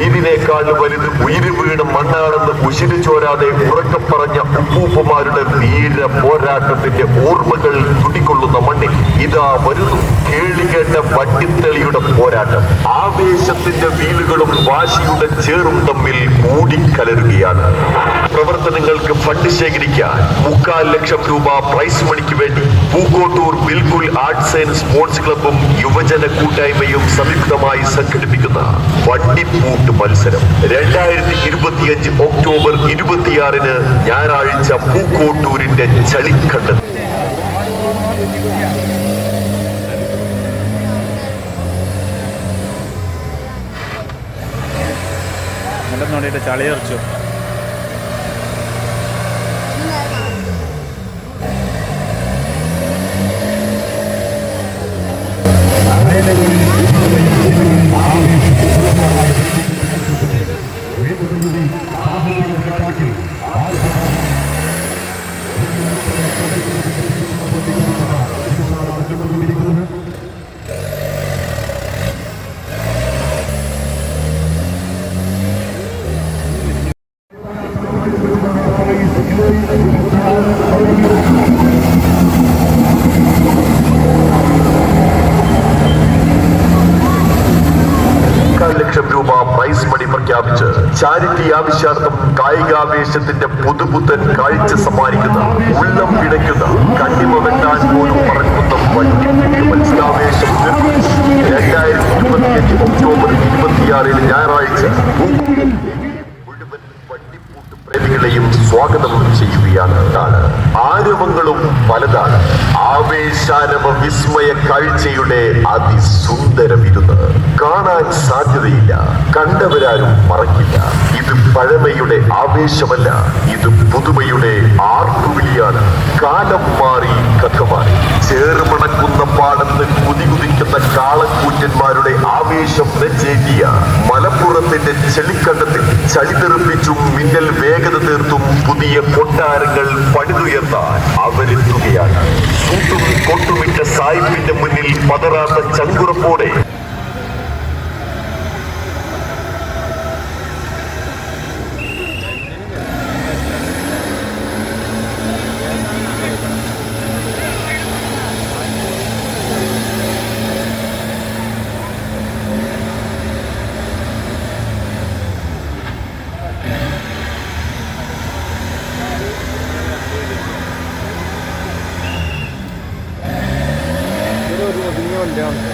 ഉയിരിനേക്കാൾ വലുത് ഉയിര് വീണ് മണ്ണാണെന്ന് ഉശിര് ചോരാതെ ഉറക്കെ പറഞ്ഞ ഉപ്പൂപ്പമാരുടെ വീര പോരാട്ടത്തിന്റെ ഓർമ്മകൾ തുടിക്കൊള്ളുന്ന മണ്ണിൽ ഇതാ വരുന്നു. കേളികേട്ട വട്ടിത്തെളിയുടെ പോരാട്ടം. ആവേശത്തിന്റെ വീലുകളും വാശിയുടെ ചേറും തമ്മിൽ കൂടിക്കലരുകയാണ് പ്രവർത്തനങ്ങൾക്ക് ഫണ്ട് ശേഖരിക്കാൻ മുക്കാൽ ലക്ഷം രൂപ പ്രൈസ് മണിക്ക് വേണ്ടി Pookkottur Bilkul arts and sports ക്ലബും യുവജന കൂട്ടായ്മയും സംയുക്തമായി സംഘടിപ്പിക്കുന്ന വണ്ടിപ്പൂട്ട് മത്സരം. രണ്ടായിരത്തി ഇരുപത്തിയഞ്ച് ഒക്ടോബർ ഇരുപത്തിയാറിന് ഞായറാഴ്ച പൂക്കോട്ടൂരിന്റെ ചളിക്കണ്ടത്ത്. എന്നിട്ട് നോക്കിയിട്ട് ചളി ലക്ഷം രൂപ പ്രൈസ് മണി പ്രഖ്യാപിച്ച് ചാരിറ്റി ആവശ്യാർത്ഥം കായികാവേശത്തിന്റെ പുതുപുത്തൻ കാഴ്ച സമ്മാനിക്കുന്ന ഉള്ളം പിടയ്ക്കുന്ന കണ്ണിമ വെട്ടാൻ പോലും പറക്കുന്ന വണ്ടിപ്പൂട്ട് മത്സരാവേശം രണ്ടായിരത്തി ഇരുപത്തിയഞ്ച് ഒക്ടോബർ ഇരുപത്തിയാറിന് ഞായറാഴ്ച സ്വാഗതം ചെയ്യുകയാണ്. ആരവങ്ങളും പലതാണ് ആവേശാരവ വിസ്മയ കാഴ്ചയുടെ അതിസുന്ദര വിരുന്ന്. കാണാൻ സാധ്യതയില്ല. കണ്ടവരാരും മറക്കില്ല. ഇത് പഴമയുടെ ആവേശമല്ല. ഇത് പുതുമയുടെ ആർപ്പുവിളിയാണ്. കാലം മാറി കഥ മാറി. ചേറുമണക്കുന്ന പാടത്ത് കുതികുതിക്കുന്ന കാളക്കൂറ്റന്മാരുടെ ആവേശം നെഞ്ചേറ്റിയ മലപ്പുറത്തിന്റെ ചെളിക്കണ്ടത്തിൽ ചളിതെറിപ്പിച്ചും മിന്നൽ വേഗത തീർത്തും പുതിയ കൊട്ടാരങ്ങൾ പണിതുയർത്താൻ അവരെത്തുകയാണ്. കൊട്ടുമിട്ട സായിപ്പിന്റെ മുന്നിൽ പതറാത്ത ചങ്കുറപ്പോടെ 안녕.